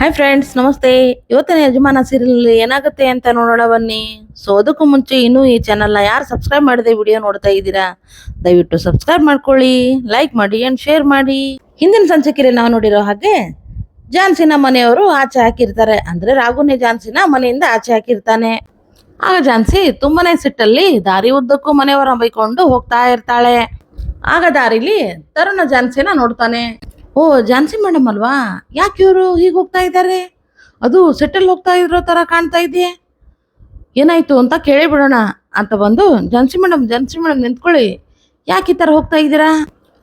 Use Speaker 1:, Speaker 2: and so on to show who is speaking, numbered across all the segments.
Speaker 1: Hi friends ನಮಸ್ತೆ. ಇವತ್ತಿನ ಯಜಮಾನ ಸೀರಿಯಲ್ ಏನಾಗುತ್ತೆ ಅಂತ ನೋಡೋಣ ಬನ್ನಿ. ಸೊ ಅದಕ್ಕೂ ಮುಂಚೆ ಇನ್ನೂ ಈ ಚಾನಲ್ನ ಯಾರು ಸಬ್ಸ್ಕ್ರೈಬ್ ಮಾಡಿದೆ ವಿಡಿಯೋ ನೋಡ್ತಾ ಇದ್ದೀರಾ, ದಯವಿಟ್ಟು ಸಬ್ಸ್ಕ್ರೈಬ್ ಮಾಡ್ಕೊಳ್ಳಿ ಲೈಕ್ ಮಾಡಿ ಅಂಡ್ ಶೇರ್ ಮಾಡಿ. ಹಿಂದಿನ ಸಂಚಿಕೆಯಲ್ಲಿ ನಾವು ನೋಡಿರೋ ಹಾಗೆ, ಜಾನ್ಸಿನ ಮನೆಯವರು ಆಚೆ ಹಾಕಿರ್ತಾರೆ. ಅಂದ್ರೆ ರಾಘುನೇ ಜಾನ್ಸಿನ ಮನೆಯಿಂದ ಆಚೆ ಹಾಕಿರ್ತಾನೆ. ಆಗ ಜಾನ್ಸಿ ತುಂಬಾನೇ ಸಿಟ್ಟಲ್ಲಿ ದಾರಿ ಉದ್ದಕ್ಕೂ ಮನೆಯವರ ಬೈಕೊಂಡು ಹೋಗ್ತಾ ಇರ್ತಾಳೆ. ಆಗ ದಾರಿಲಿ ತರುಣ ಜಾನ್ಸಿನ ನೋಡ್ತಾನೆ. ಓ, ಜಾನ್ಸಿ ಮೇಡಮ್ ಅಲ್ವಾ? ಯಾಕೆ ಇವರು ಹೀಗೆ ಹೋಗ್ತಾ ಇದ್ದಾರೆ ಅದು ಸೆಟಲ್ ಹೋಗ್ತಾ ಇರೋ ತರ ಕಾಣ್ತಾ ಇದೆಯೇ? ಏನಾಯ್ತು ಅಂತ ಕೇಳಿಬಿಡೋಣ ಅಂತ ಬಂದು, ಜಾನ್ಸಿ ಮೇಡಮ್ ಜಾನ್ಸಿ ಮೇಡಮ್ ನಿಂತ್ಕೊಳ್ಳಿ. ಯಾಕೆ ಈ ಥರ ಹೋಗ್ತಾ ಇದ್ದೀರಾ?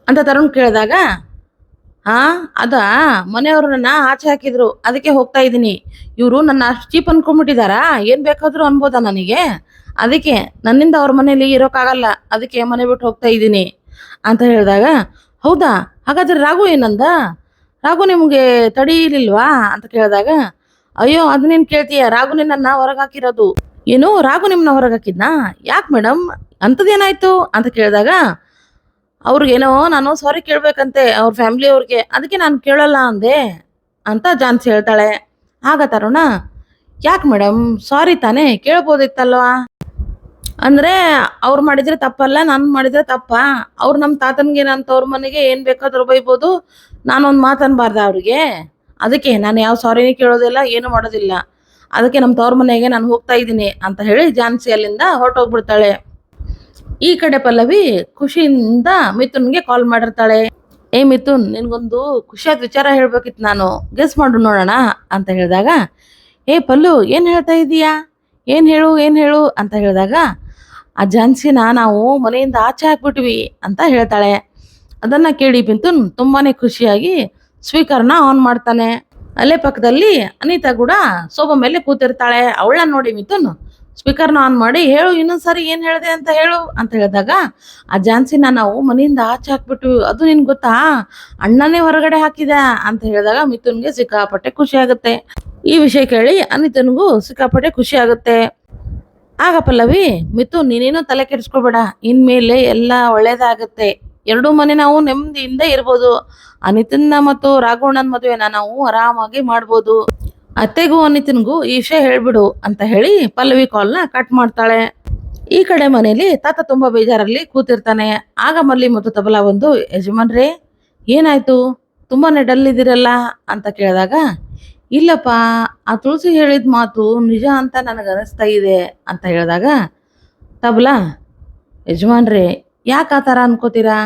Speaker 1: ಅಂತ ತರುಣ್ ಕೇಳಿದಾಗ, ಹಾಂ, ಅದ ಮನೆಯವರು ನನ್ನ ಆಚೆ ಹಾಕಿದ್ರು, ಅದಕ್ಕೆ ಹೋಗ್ತಾ ಇದ್ದೀನಿ. ಇವರು ನನ್ನ ಅಷ್ಟು ಚೀಪ್ ಅನ್ಕೊಂಡ್ಬಿಟ್ಟಿದಾರಾ? ಏನು ಬೇಕಾದರೂ ಅನ್ಬೋದ ನನಗೆ? ಅದಕ್ಕೆ ನನ್ನಿಂದ ಅವ್ರ ಮನೇಲಿ ಇರೋಕ್ಕಾಗಲ್ಲ, ಅದಕ್ಕೆ ಮನೆ ಬಿಟ್ಟು ಹೋಗ್ತಾ ಇದ್ದೀನಿ ಅಂತ ಹೇಳಿದಾಗ ಹೌದಾ? ಹಾಗಾದ್ರೆ ರಾಘು ಏನಂದ? ರಾಘು ನಿಮಗೆ ತಡೀಲಿಲ್ವಾ ಅಂತ ಕೇಳಿದಾಗ, ಅಯ್ಯೋ, ಅದನ್ನೇನು ಕೇಳ್ತೀಯ? ರಾಘು ನಿನ್ನನ್ನು ಹೊರಗೆ ಹಾಕಿರೋದು. ಏನು? ರಾಘು ನಿಮ್ಮನ್ನ ಹೊರಗಾಕಿದ್ನಾ ಯಾಕೆ ಮೇಡಮ್ ಅಂಥದ್ದೇನಾಯ್ತು? ಅಂತ ಕೇಳಿದಾಗ, ಅವ್ರಿಗೇನೋ ನಾನು ಸಾರಿ ಕೇಳ್ಬೇಕಂತೆ, ಅವ್ರ ಫ್ಯಾಮಿಲಿ ಅವ್ರಿಗೆ. ಅದಕ್ಕೆ ನಾನು ಕೇಳಲ್ಲ ಅಂದೆ ಅಂತ ಜಾನ್ಸಿ ಹೇಳ್ತಾಳೆ. ಆಗ ತರುಣ, ಯಾಕೆ ಮೇಡಮ್ ಸಾರಿ ತಾನೇ, ಕೇಳ್ಬೋದಿತ್ತಲ್ವಾ? ಅಂದ್ರೆ ಅವ್ರು ಮಾಡಿದ್ರೆ ತಪ್ಪಲ್ಲ, ನಾನು ಮಾಡಿದ್ರೆ ತಪ್ಪ. ಅವ್ರು ನಮ್ಮ ತಾತನ್ಗೆ ನನ್ನ ತವ್ರ ಮನೆಗೆ ಏನ್ ಬೇಕಾದ್ರೂ ಬೈಬೋದು. ನಾನೊಂದು ಮಾತನ್ಬಾರ್ದ ಅವ್ರಿಗೆ? ಅದಕ್ಕೆ ನಾನು ಯಾವ ಸಾರಿನೇ ಕೇಳೋದಿಲ್ಲ, ಏನು ಮಾಡೋದಿಲ್ಲ. ಅದಕ್ಕೆ ನಮ್ಮ ತವ್ರ ಮನೆಗೆ ನಾನು ಹೋಗ್ತಾ ಇದ್ದೀನಿ ಅಂತ ಹೇಳಿ ಜಾನ್ಸಿ ಅಲ್ಲಿಂದ ಹೊರಟೋಗ್ಬಿಡ್ತಾಳೆ. ಈ ಕಡೆ ಪಲ್ಲವಿ ಖುಷಿಯಿಂದ ಮಿಥುನ್ಗೆ ಕಾಲ್ ಮಾಡಿರ್ತಾಳೆ. ಏ ಮಿಥುನ್, ನಿನ್ಗೊಂದು ಖುಷಿಯಾದ ವಿಚಾರ ಹೇಳ್ಬೇಕಿತ್ತು ನಾನು. ಗೆಸ್ ಮಾಡು ನೋಡೋಣ, ಅಂತ ಹೇಳಿದಾಗ, ಏ ಪಲ್ಲು, ಏನು ಹೇಳ್ತಾ ಇದೀಯಾ? ಏನು ಹೇಳು ಏನು ಹೇಳು? ಅಂತ ಹೇಳಿದಾಗ ಆ ಜಾನ್ಸಿನ ನಾವು ಮನೆಯಿಂದ ಆಚೆ ಹಾಕ್ಬಿಟ್ವಿ ಅಂತ ಹೇಳ್ತಾಳೆ. ಅದನ್ನ ಕೇಳಿ ಬಿಂತು ತುಂಬಾನೇ ಖುಷಿಯಾಗಿ ಸ್ಪೀಕರ್ನ ಆನ್ ಮಾಡ್ತಾನೆ. ಅಲ್ಲೇ ಪಕ್ಕದಲ್ಲಿ ಅನಿತಾ ಕೂಡ ಸೋಫಾ ಮೇಲೆ ಕೂತಿರ್ತಾಳೆ. ಅವಳನ್ನ ನೋಡಿ ಮಿಥುನ್ ಸ್ಪೀಕರ್ನ ಆನ್ ಮಾಡಿ, ಹೇಳು ಇನ್ನೊಂದ್ಸರಿ ಏನ್ ಹೇಳಿದೆ ಅಂತ ಹೇಳು. ಅಂತ ಹೇಳಿದಾಗ, ಆ ಜಾನ್ಸಿನ ನಾವು ಮನೆಯಿಂದ ಆಚೆ ಹಾಕ್ಬಿಟ್ವಿ ಅದು ನಿನ್ಗೆ ಗೊತ್ತಾ? ಅಣ್ಣನೇ ಹೊರಗಡೆ ಹಾಕಿದ ಅಂತ ಹೇಳಿದಾಗ ಮಿಥುನ್ಗೆ ಸಿಕ್ಕಾಪಟ್ಟೆ ಖುಷಿ ಆಗುತ್ತೆ. ಈ ವಿಷಯ ಕೇಳಿ ಅನಿತನಿಗೂ ಸಿಕ್ಕಾಪಟ್ಟೆ ಖುಷಿ ಆಗುತ್ತೆ. ಆಗ ಪಲ್ಲವಿ ಮಿತು ನೀನೇನು ತಲೆ ಕೆಡಿಸ್ಕೊಬೇಡ. ಇನ್ಮೇಲೆ ಎಲ್ಲ ಒಳ್ಳೇದಾಗತ್ತೆ. ಎರಡೂ ಮನೆ ನಾವು ನೆಮ್ಮದಿಯಿಂದ ಇರ್ಬೋದು. ಅನಿತನ್ನ ಮತ್ತು ರಾಘವಣ್ಣನ ಮದುವೆನ ನಾವು ಆರಾಮಾಗಿ ಮಾಡ್ಬೋದು. ಅತ್ತೆಗೂ ಅನಿತನ್ಗೂ ಈ ವಿಷಯ ಹೇಳ್ಬಿಡು ಅಂತ ಹೇಳಿ ಪಲ್ಲವಿ ಕಾಲ್ನ ಕಟ್ ಮಾಡ್ತಾಳೆ. ಈ ಕಡೆ ಮನೇಲಿ ತಾತ ತುಂಬಾ ಬೇಜಾರಲ್ಲಿ ಕೂತಿರ್ತಾನೆ. ಆಗ ಮಲ್ಲಿ ಮತ್ತು ತಬಲಾ ಬಂದು, ಯಜಮಾನ್ರೇ, ಏನಾಯ್ತು? ತುಂಬಾನೇ ಡಲ್ ಇದ್ದೀರಲ್ಲ? ಅಂತ ಕೇಳಿದಾಗ ಇಲ್ಲಪ್ಪ, ಆ ತುಳಸಿ ಹೇಳಿದ ಮಾತು ನಿಜ ಅಂತ ನನಗೆ ಅನಿಸ್ತಾ ಇದೆ ಅಂತ ಹೇಳಿದಾಗ, ತಬಲಾ, ಯಜಮಾನ್ರಿ, ಯಾಕೆ ಆ ಥರ ಅನ್ಕೋತೀರಾ?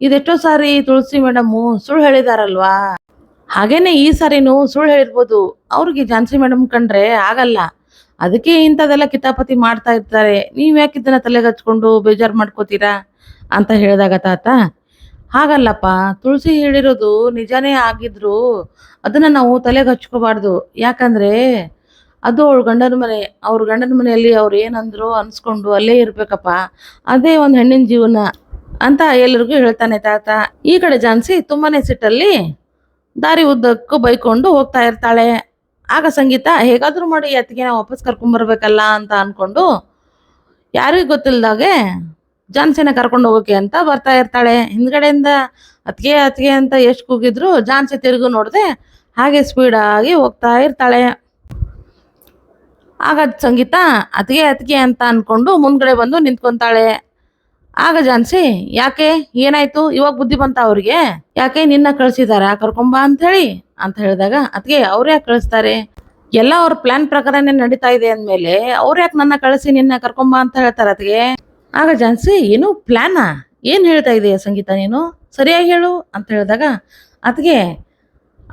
Speaker 1: ಇದೆಷ್ಟೋ ಸಾರಿ ತುಳಸಿ ಮೇಡಮ್ಮು ಸುಳ್ಳು ಹೇಳಿದಾರಲ್ವಾ? ಹಾಗೇನೆ ಈ ಸಾರಿನೂ ಸುಳ್ಳು ಹೇಳಿರ್ಬೋದು. ಅವ್ರಿಗೆ ಝಾನ್ಸಿ ಮೇಡಮ್ ಕಂಡ್ರೆ ಆಗಲ್ಲ. ಅದಕ್ಕೆ ಇಂಥದೆಲ್ಲ ಕಿತಾಪತಿ ಮಾಡ್ತಾ ಇರ್ತಾರೆ. ನೀವು ಯಾಕೆ ಇದನ್ನ ತಲೆಗೆ ಹಚ್ಕೊಂಡು ಬೇಜಾರು ಮಾಡ್ಕೋತೀರಾ? ಅಂತ ಹೇಳಿದಾಗ ತಾತ ಹಾಗಲ್ಲಪ್ಪ, ತುಳಸಿ ಹೇಳಿರೋದು ನಿಜಾನೇ ಆಗಿದ್ರು, ಅದನ್ನ ನಾವು ತಲೆಗೆ ಹಚ್ಕೋಬಾರ್ದು. ಯಾಕಂದ್ರೆ, ಅದು ಅವ್ಳ ಗಂಡನ ಮನೆ, ಅವ್ರ ಗಂಡನ ಮನೆಯಲ್ಲಿ ಅವ್ರು ಏನಂದ್ರು ಅನ್ಸ್ಕೊಂಡು ಅಲ್ಲೇ ಇರ್ಬೇಕಪ್ಪ. ಅದೇ ಒಂದು ಹೆಣ್ಣಿನ ಜೀವನ ಅಂತ ಎಲ್ಲರಿಗೂ ಹೇಳ್ತಾನೆ ತಾತ. ಈ ಕಡೆ ಜಾನ್ಸಿ ತುಂಬಾನೇ ಸಿಟ್ಟಲ್ಲಿ ದಾರಿ ಉದ್ದಕ್ಕೂ ಬೈಕೊಂಡು ಹೋಗ್ತಾ ಇರ್ತಾಳೆ. ಆಗ ಸಂಗೀತ, ಹೇಗಾದ್ರೂ ಮಾಡಿ ಅತ್ತಿಗೆ ನಾವು ವಾಪಸ್ ಕರ್ಕೊಂಬರ್ಬೇಕಲ್ಲ ಅಂತ ಅನ್ಕೊಂಡು, ಯಾರಿಗೂ ಗೊತ್ತಿಲ್ದಾಗೆ ಜಾನ್ಸಿನ ಕರ್ಕೊಂಡು ಹೋಗೋಕೆ ಅಂತ ಬರ್ತಾ ಇರ್ತಾಳೆ. ಹಿಂದ್ಗಡೆಯಿಂದ ಅತ್ಗೆ ಅತ್ಗೆ ಅಂತ ಎಷ್ಟು ಕೂಗಿದ್ರು ಜಾನ್ಸಿ ತಿರುಗು ನೋಡದೆ ಹಾಗೆ ಸ್ಪೀಡ್ ಆಗಿ ಹೋಗ್ತಾ ಇರ್ತಾಳೆ. ಆಗ ಸಂಗೀತ ಅತ್ಗೆ ಅತ್ಗೆ ಅಂತ ಅನ್ಕೊಂಡು ಮುಂದ್ಗಡೆ ಬಂದು ನಿಂತ್ಕೊಂತಾಳೆ. ಆಗ ಜಾನ್ಸಿ, ಯಾಕೆ? ಏನಾಯ್ತು? ಇವಾಗ ಬುದ್ಧಿ ಬಂತ ಅವ್ರಿಗೆ? ಯಾಕೆ ನಿನ್ನ ಕಳ್ಸಿದಾರ? ಕರ್ಕೊಂಬ ಅಂತ ಹೇಳಿ. ಅಂತ ಹೇಳಿದಾಗ ಅದ್ಗೆ ಅವ್ರು ಯಾಕೆ ಕಳಿಸ್ತಾರೆ? ಎಲ್ಲ ಅವ್ರ ಪ್ಲಾನ್ ಪ್ರಕಾರನೇ ನಡೀತಾ ಇದೆ ಅಂದ್ಮೇಲೆ ಅವ್ರು ಯಾಕೆ ನನ್ನ ಕಳಿಸಿ ನಿನ್ನ ಕರ್ಕೊಂಬ ಅಂತ ಹೇಳ್ತಾರೆ ಅದ್ಗೆ ಆಗ ಜಾನ್ಸಿ, ಏನು ಪ್ಲ್ಯಾನಾ ಏನು ಹೇಳ್ತಾ ಇದೆಯಾ ಸಂಗೀತ ನೀನು? ಸರಿಯಾಗಿ ಹೇಳು, ಅಂತ ಹೇಳಿದಾಗ ಅದಕ್ಕೆ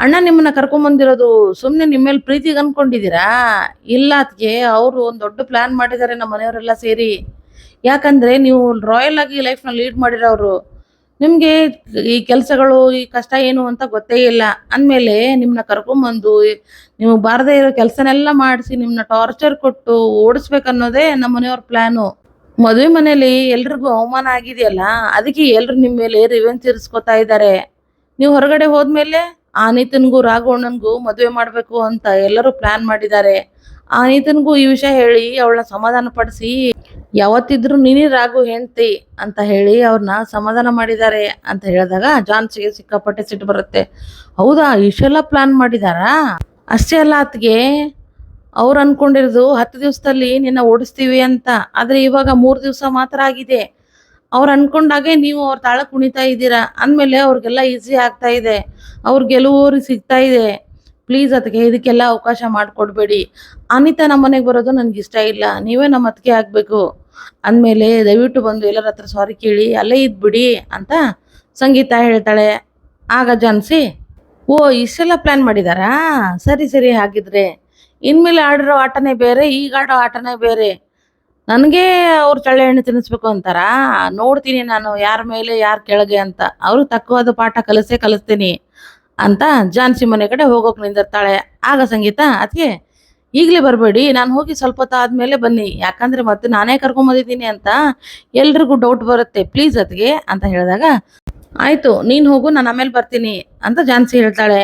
Speaker 1: ಅಣ್ಣ ನಿಮ್ಮನ್ನ ಕರ್ಕೊಂಬಂದಿರೋದು ಸುಮ್ಮನೆ ನಿಮ್ಮ ಮೇಲೆ ಪ್ರೀತಿಗೆ ಅನ್ಕೊಂಡಿದ್ದೀರಾ ಇಲ್ಲ ಅದಕ್ಕೆ ಅವರು ಒಂದು ದೊಡ್ಡ ಪ್ಲಾನ್ ಮಾಡಿದ್ದಾರೆ ನಮ್ಮ ಮನೆಯವರೆಲ್ಲ ಸೇರಿ. ಯಾಕಂದ್ರೆ ನೀವು ರಾಯಲ್ ಆಗಿ ಲೈಫ್ನ ಲೀಡ್ ಮಾಡಿರೋರು. ನಿಮಗೆ ಈ ಕೆಲಸಗಳು, ಈ ಕಷ್ಟ ಏನು ಅಂತ ಗೊತ್ತೇ ಇಲ್ಲ. ಅಂದಮೇಲೆ ನಿಮ್ಮನ್ನ ಕರ್ಕೊಂಬಂದು, ನೀವು ಬಾರದೇ ಇರೋ ಕೆಲಸನೆಲ್ಲ ಮಾಡಿಸಿ ನಿಮ್ಮನ್ನ ಟಾರ್ಚರ್ ಕೊಟ್ಟು ಓಡಿಸ್ಬೇಕನ್ನೋದೇ ನಮ್ಮ ಮನೆಯವ್ರ ಪ್ಲಾನು ಮದುವೆ ಮನೇಲಿ ಎಲ್ರಿಗೂ ಅವಮಾನ ಆಗಿದೆಯಲ್ಲ, ಅದಕ್ಕೆ ಎಲ್ರು ನಿಮ್ಮ ಮೇಲೆ ರಿವೆನ್ ತೀರಿಸ್ಕೊತಾ ಇದ್ದಾರೆ. ನೀವು ಹೊರಗಡೆ ಹೋದ್ಮೇಲೆ ಆ ನೀತನ್ಗೂ ರಾಘವಣ್ಣನ್ಗೂ ಮದುವೆ ಮಾಡಬೇಕು ಅಂತ ಎಲ್ಲರೂ ಪ್ಲಾನ್ ಮಾಡಿದ್ದಾರೆ. ಆ ನೀತನ್ಗೂ ಈ ವಿಷಯ ಹೇಳಿ ಅವಳನ್ನ ಸಮಾಧಾನ ಪಡಿಸಿ, ಯಾವತ್ತಿದ್ರು ನೀನೇ ರಾಘು ಹೆಂಡ್ತಿ ಅಂತ ಹೇಳಿ ಅವ್ರನ್ನ ಸಮಾಧಾನ ಮಾಡಿದ್ದಾರೆ ಅಂತ ಹೇಳಿದಾಗ ಜಾನ್ಸಿಗೆ ಸಿಕ್ಕಾಪಟ್ಟೆ ಸಿಟ್ಟು ಬರುತ್ತೆ. ಹೌದಾ, ಇಷ್ಟೆಲ್ಲ ಪ್ಲಾನ್ ಮಾಡಿದಾರಾ? ಅಷ್ಟೇ ಅಲ್ಲ ಆತ್ಗೆ ಅವ್ರು ಅನ್ಕೊಂಡಿರೋದು ಹತ್ತು ದಿವಸದಲ್ಲಿ ನಿನ್ನ ಓಡಿಸ್ತೀವಿ ಅಂತ. ಆದ್ರೆ ಇವಾಗ ಮೂರು ದಿವಸ ಮಾತ್ರ ಆಗಿದೆ. ಅವ್ರು ಅನ್ಕೊಂಡಾಗೆ ನೀವು ಅವ್ರ ತಾಳ ಕುಣಿತಾ ಇದ್ದೀರಾ? ಅಂದಮೇಲೆ ಅವ್ರಿಗೆಲ್ಲ ಈಸಿ ಆಗ್ತಾ ಇದೆ. ಅವ್ರ ಗೆಲುವು ಸಿಗ್ತಾ ಇದೆ. ಪ್ಲೀಸ್ ಅದಕ್ಕೆ ಇದಕ್ಕೆಲ್ಲ ಅವಕಾಶ ಮಾಡಿಕೊಡ್ಬೇಡಿ. ಅನಿತಾ ನಮ್ಮ ಮನೆಗೆ ಬರೋದು ನನಗೆ ಇಷ್ಟ ಇಲ್ಲ. ನೀವೇ ನಮ್ಮ ಅತ್ತಿಗೆ ಆಗಬೇಕು. ಅಂದಮೇಲೆ ದಯವಿಟ್ಟು ಬಂದು ಎಲ್ಲರ ಹತ್ರ ಸಾರಿ ಕೇಳಿ, ಅಲ್ಲೇ ಇದ್ಬಿಡಿ ಅಂತ ಸಂಗೀತ ಹೇಳ್ತಾಳೆ. ಆಗ ಜಾನ್ಸಿ, ಓ, ಇಷ್ಟೆಲ್ಲ ಪ್ಲ್ಯಾನ್ ಮಾಡಿದಾರಾ? ಸರಿ ಸರಿ, ಹಾಗಿದ್ರೆ. ಇನ್ಮೇಲೆ ಆಡಿರೋ ಆಟನೇ ಬೇರೆ, ಈಗ ಆಡೋ ಆಟನೇ ಬೇರೆ. ನನಗೆ ಅವ್ರು ಚಳ್ಳೆ ಹಣ್ಣು ತಿನ್ನಿಸ್ಬೇಕು ಅಂತಾರ. ನೋಡ್ತೀನಿ ನಾನು ಯಾರ ಮೇಲೆ ಯಾರ ಕೆಳಗೆ ಅಂತ. ಅವರು ತಕ್ಕವಾದ ಪಾಠ ಕಲಿಸೇ ಕಲಿಸ್ತೀನಿ ಅಂತ ಜಾನ್ಸಿ ಮನೆ ಕಡೆ ಹೋಗೋಕೆ ನಿಂದಿರ್ತಾಳೆ. ಆಗ ಸಂಗೀತ ಅದಕ್ಕೆ ಈಗಲೇ ಬರಬೇಡಿ, ನಾನು ಹೋಗಿ ಸ್ವಲ್ಪ ಆದಮೇಲೆ ಬನ್ನಿ. ಯಾಕಂದರೆ ಮತ್ತೆ ನಾನೇ ಕರ್ಕೊಂಬಂದಿದ್ದೀನಿ ಅಂತ ಎಲ್ರಿಗೂ ಡೌಟ್ ಬರುತ್ತೆ. ಪ್ಲೀಸ್ ಅದಕ್ಕೆ ಅಂತ ಹೇಳಿದಾಗ, ಆಯಿತು, ನೀನು ಹೋಗು, ನಾನು ಆಮೇಲೆ ಬರ್ತೀನಿ ಅಂತ ಜಾನ್ಸಿ ಹೇಳ್ತಾಳೆ.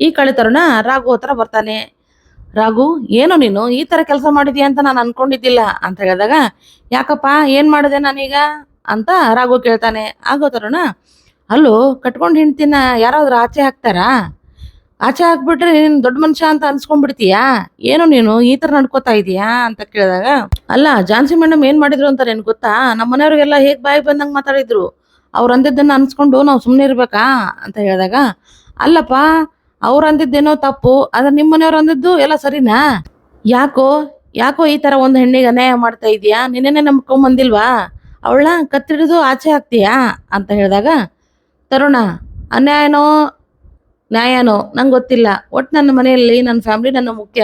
Speaker 1: ಈ ಕಡೆ ತರುಣ ರಾಘು ಹತ್ರ ಬರ್ತಾನೆ. ರಾಘು, ಏನು ನೀನು? ಈ ಥರ ಕೆಲಸ ಮಾಡಿದ್ಯಾ ಅಂತ ನಾನು ಅನ್ಕೊಂಡಿದ್ದಿಲ್ಲ. ಅಂತ ಹೇಳಿದಾಗ, ಯಾಕಪ್ಪ, ಏನು ಮಾಡಿದೆ ನಾನೀಗ? ಅಂತ ರಾಘು ಕೇಳ್ತಾನೆ. ಆಗೋ ತರುಣ, ಅಲ್ಲೋ, ಕಟ್ಕೊಂಡು ಹೆಂಡ್ತಿನ ಯಾರಾದ್ರೂ ಆಚೆ ಹಾಕ್ತಾರಾ? ಆಚೆ ಹಾಕ್ಬಿಟ್ರೆ ನೀನು ದೊಡ್ಡ ಮನುಷ್ಯ ಅಂತ ಅನ್ಸ್ಕೊಂಡ್ಬಿಡ್ತೀಯಾ? ಏನು ನೀನು? ಈ ಥರ ನಡ್ಕೋತಾ ಇದೀಯಾ? ಅಂತ ಕೇಳಿದಾಗ, ಅಲ್ಲ, ಜಾನ್ಸಿ ಮೇಡಮ್ ಏನು ಮಾಡಿದ್ರು ಅಂತ ನಿನ್ಗೆ ಗೊತ್ತಾ? ನಮ್ಮ ಮನೆಯವ್ರಿಗೆಲ್ಲ ಹೇಗೆ ಬಾಯಿ ಬಂದಂಗೆ ಮಾತಾಡಿದ್ರು? ಅವ್ರು ಅಂದಿದ್ದನ್ನು ಅನ್ಸ್ಕೊಂಡು ನಾವು ಸುಮ್ಮನೆ ಇರ್ಬೇಕಾ? ಅಂತ ಹೇಳಿದಾಗ, ಅಲ್ಲಪ್ಪ ಅವ್ರು ಅಂದಿದ್ದೇನೋ ತಪ್ಪು, ಆದ್ರೆ ನಿಮ್ಮ ಮನೆಯವ್ರು ಅಂದಿದ್ದು ಎಲ್ಲ ಸರಿನಾ? ಯಾಕೋ ಯಾಕೋ ಈ ತರ ಒಂದು ಹೆಣ್ಣಿಗೆ ಅನ್ಯಾಯ ಮಾಡ್ತಾ ಇದೀಯಾ? ನಿನ್ನೆನೆ ನಂಬ್ಕೊಂಬಂದಿಲ್ವಾ ಅವಳ ಕತ್ತಿಡಿದು ಆಚೆ ಹಾಕ್ತೀಯಾ? ಅಂತ ಹೇಳಿದಾಗ, ತರುಣ, ಅನ್ಯಾಯನೋ, ನ್ಯಾಯನೋ, ನಂಗೆ ಗೊತ್ತಿಲ್ಲ. ಒಟ್ಟು ನನ್ನ ಮನೆಯಲ್ಲಿ ನನ್ನ ಫ್ಯಾಮಿಲಿ ನನ್ನ ಮುಖ್ಯ.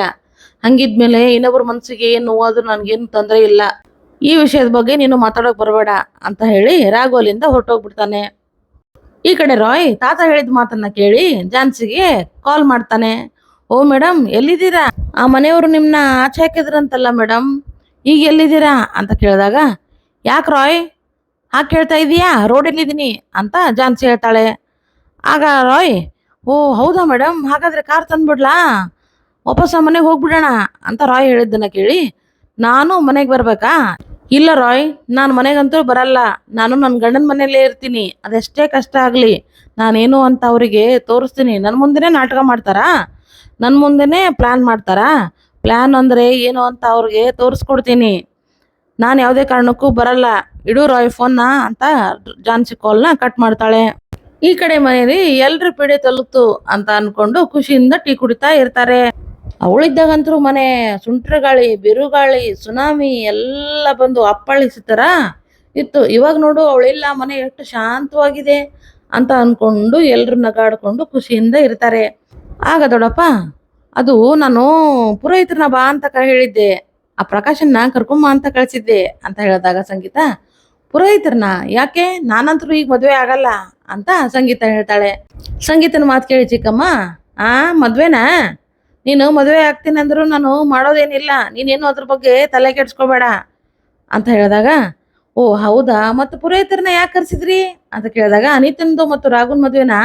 Speaker 1: ಹಂಗಿದ್ಮೇಲೆ ಇನ್ನೊಬ್ರ ಮನಸ್ಸಿಗೆ ಏನು ನೋವಾದ್ರೂ ನನಗೇನು ತೊಂದರೆ ಇಲ್ಲ. ಈ ವಿಷಯದ ಬಗ್ಗೆ ನೀನು ಮಾತಾಡೋಕೆ ಬರಬೇಡ ಅಂತ ಹೇಳಿ ರಾಘು ಅಲ್ಲಿಂದ ಹೊರಟೋಗ್ಬಿಡ್ತಾನೆ. ಈ ಕಡೆ ರಾಯ್ ತಾತ ಹೇಳಿದ ಮಾತನ್ನ ಕೇಳಿ ಜಾನ್ಸಿಗೆ ಕಾಲ್ ಮಾಡ್ತಾನೆ. ಓ ಮೇಡಮ್ ಎಲ್ಲಿದ್ದೀರಾ? ಆ ಮನೆಯವರು ನಿಮ್ಮನ್ನ ಆಚೆ ಹಾಕಿದ್ರಂತಲ್ಲ ಮೇಡಮ್ ಈಗ ಎಲ್ಲಿದ್ದೀರಾ? ಅಂತ ಕೇಳಿದಾಗ, ಯಾಕೆ ರಾಯ್? ಹಾಗೆ ಕೇಳ್ತಾ ಇದೀಯಾ? ರೋಡಲ್ಲಿದ್ದೀನಿ ಅಂತ ಜಾನ್ಸಿ ಹೇಳ್ತಾಳೆ. ಆಗ ರಾಯ್, ಓ ಹೌದಾ ಮೇಡಮ್ ಹಾಗಾದ್ರೆ ಕಾರ್ ತಂದ್ಬಿಡ್ಲಾ? ವಾಪಸ್ ಆ ಮನೆಗೆ ಹೋಗ್ಬಿಡೋಣ ಅಂತ ರಾಯ್ ಹೇಳಿದ್ದನ್ನ ಕೇಳಿ, ನಾನು ಮನೆಗೆ ಬರ್ಬೇಕಾ? ಇಲ್ಲ ರಾಯ್, ನಾನು ಮನೆಗಂತೂ ಬರಲ್ಲ. ನಾನು ನನ್ನ ಗಂಡನ ಮನೆಯಲ್ಲೇ ಇರ್ತೀನಿ. ಅದೆಷ್ಟೇ ಕಷ್ಟ ಆಗಲಿ, ನಾನೇನು ಅಂತ ಅವರಿಗೆ ತೋರಿಸ್ತೀನಿ. ನನ್ನ ಮುಂದೆನೇ ನಾಟಕ ಮಾಡ್ತಾರಾ? ನನ್ನ ಮುಂದೆನೇ ಪ್ಲ್ಯಾನ್ ಮಾಡ್ತಾರಾ? ಪ್ಲ್ಯಾನ್ ಅಂದರೆ ಏನು ಅಂತ ಅವ್ರಿಗೆ ತೋರಿಸ್ಕೊಡ್ತೀನಿ. ನಾನು ಯಾವುದೇ ಕಾರಣಕ್ಕೂ ಬರಲ್ಲ. ಇಡು ರಾಯ್ ಫೋನ್ನ ಅಂತ ಜಾನ್ಸಿ ಕಾಲ್ನ ಕಟ್ ಮಾಡ್ತಾಳೆ. ಈ ಕಡೆ ಮನೆಯಲ್ಲಿ ಎಲ್ರ ಪೀಡೆ ತಲುಪ್ತು ಅಂತ ಅನ್ಕೊಂಡು ಖುಷಿಯಿಂದ ಟೀ ಕುಡಿತಾ ಇರ್ತಾರೆ. ಅವಳಿದ್ದಾಗಂತೂ ಮನೆ ಸುಂಟ್ರ ಗಾಳಿ ಬಿರುಗಾಳಿ, ಸುನಾಮಿ ಎಲ್ಲ ಬಂದು ಅಪ್ಪಳಿಸ್ತಾರ ಇತ್ತು. ಇವಾಗ ನೋಡು, ಅವಳಿಲ್ಲ, ಮನೆ ಎಷ್ಟು ಶಾಂತವಾಗಿದೆ ಅಂತ ಅನ್ಕೊಂಡು ಎಲ್ಲರೂ ನಗಾಡ್ಕೊಂಡು ಖುಷಿಯಿಂದ ಇರ್ತಾರೆ. ಆಗ ದೊಡಪ್ಪ ಅದು ನಾನು ಪುರೋಹಿತರನ್ನ ಬಾ ಅಂತ ಕ- ಹೇಳಿದ್ದೆ. ಆ ಪ್ರಕಾಶನ್ನ ಕರ್ಕೊಂಬ ಅಂತ ಕಳಿಸಿದ್ದೆ ಅಂತ ಹೇಳಿದಾಗ ಸಂಗೀತ, ಪುರೋಹಿತರನ್ನ ಯಾಕೆ? ನಾನಂತರೂ ಈಗ ಮದುವೆ ಆಗಲ್ಲ ಅಂತ ಸಂಗೀತ ಹೇಳ್ತಾಳೆ. ಸಂಗೀತನ ಮಾತು ಕೇಳಿ ಚಿಕ್ಕಮ್ಮ, ಆ ಮದ್ವೆನಾ? ನೀನು ಮದುವೆ ಆಗ್ತೀನಿ ಅಂದ್ರು ನಾನು ಮಾಡೋದೇನಿಲ್ಲ, ನೀನೇನು ಅದ್ರ ಬಗ್ಗೆ ತಲೆ ಕೆಡ್ಸ್ಕೋಬೇಡ ಅಂತ ಹೇಳಿದಾಗ, ಓ ಹೌದಾ, ಮತ್ತು ಪುರೋಹಿತರನ್ನ ಯಾಕೆ ಕರ್ಸಿದ್ರಿ? ಅಂತ ಕೇಳಿದಾಗ, ಅನಿತಂದು ಮತ್ತು ರಾಘುನ್ ಮದುವೆನ?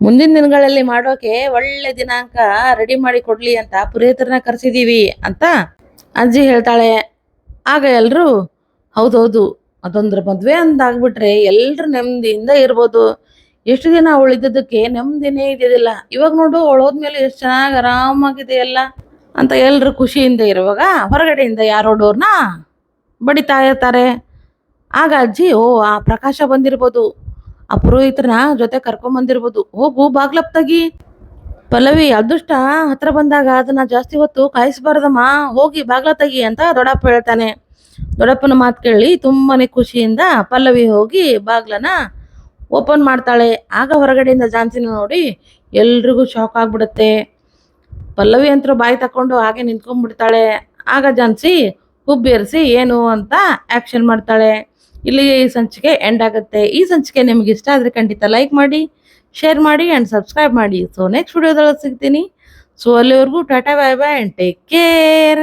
Speaker 1: ಮುಂದಿನ ದಿನಗಳಲ್ಲಿ ಮಾಡೋಕೆ ಒಳ್ಳೆ ದಿನಾಂಕ ರೆಡಿ ಮಾಡಿ ಕೊಡ್ಲಿ ಅಂತ ಪುರೋಹಿತರನ್ನ ಕರ್ಸಿದೀವಿ ಅಂತ ಅಜ್ಜಿ ಹೇಳ್ತಾಳೆ. ಆಗ ಎಲ್ಲರೂ ಹೌದೌದು, ಅದೊಂದ್ರ ಮದುವೆ ಅಂತ ಆಗ್ಬಿಟ್ರೆ ಎಲ್ರು ನೆಮ್ಮದಿಯಿಂದ ಇರ್ಬೋದು. ಎಷ್ಟು ದಿನ ಅವಳು ಇದ್ದದಕ್ಕೆ ನೆಮ್ಮದಿನೇ ಇದ್ದಿದ್ದಿಲ್ಲ. ಇವಾಗ ನೋಡು ಹೋದ್ಮೇಲೆ ಎಷ್ಟು ಚೆನ್ನಾಗಿ ಆರಾಮಾಗಿದೆ ಎಲ್ಲ ಅಂತ ಎಲ್ಲರೂ ಖುಷಿಯಿಂದ ಇರುವಾಗ ಹೊರಗಡೆಯಿಂದ ಯಾರೋ ಡೋರ್ನ ಬಡಿತಾ ಇರ್ತಾರೆ. ಆಗ ಅಜ್ಜಿ, ಓ, ಆ ಪ್ರಕಾಶ ಬಂದಿರ್ಬೋದು. ಆ ಪುರೋಹಿತರನ್ನ ಜೊತೆ ಕರ್ಕೊಂಡ್ ಬಂದಿರ್ಬೋದು. ಹೋಗು ಬಾಗ್ಲಪ್ ತಗಿ. ಪಲ್ಲವಿ, ಅದೃಷ್ಟ ಹತ್ರ ಬಂದಾಗ ಅದನ್ನ ಜಾಸ್ತಿ ಹೊತ್ತು ಕಾಯಿಸ್ಬಾರ್ದಮ್ಮ. ಹೋಗಿ ಬಾಗ್ಲ ತಗಿ ಅಂತ ದೊಡ್ಡಪ್ಪ ಹೇಳ್ತಾನೆ. ದೊಡ್ಡಪ್ಪನ ಮಾತು ಕೇಳಿ ತುಂಬಾನೇ ಖುಷಿಯಿಂದ ಪಲ್ಲವಿ ಹೋಗಿ ಬಾಗ್ಲನ ಓಪನ್ ಮಾಡ್ತಾಳೆ. ಆಗ ಹೊರಗಡೆಯಿಂದ ಜಾನ್ಸಿನ ನೋಡಿ ಎಲ್ರಿಗೂ ಶಾಕ್ ಆಗಿಬಿಡುತ್ತೆ. ಪಲ್ಲವಿ ಅಂತ ಬಾಯಿ ತಕೊಂಡು ಹಾಗೆ ನಿಂತ್ಕೊಂಡ್ಬಿಡ್ತಾಳೆ. ಆಗ ಜಾನ್ಸಿ ಹುಬ್ಬೇರಿಸಿ ಏನು ಅಂತ ಆ್ಯಕ್ಷನ್ ಮಾಡ್ತಾಳೆ. ಇಲ್ಲಿ ಈ ಸಂಚಿಕೆ ಎಂಡ್ ಆಗುತ್ತೆ. ಈ ಸಂಚಿಕೆ ನಿಮ್ಗೆ ಇಷ್ಟ ಆದರೆ ಖಂಡಿತ ಲೈಕ್ ಮಾಡಿ ಶೇರ್ ಮಾಡಿ ಆ್ಯಂಡ್ ಸಬ್ಸ್ಕ್ರೈಬ್ ಮಾಡಿ. ಸೊ ನೆಕ್ಸ್ಟ್ ವಿಡಿಯೋದೊಳಗೆ ಸಿಗ್ತೀನಿ. ಸೊ ಅಲ್ಲಿವರೆಗೂ tata bye bye and take care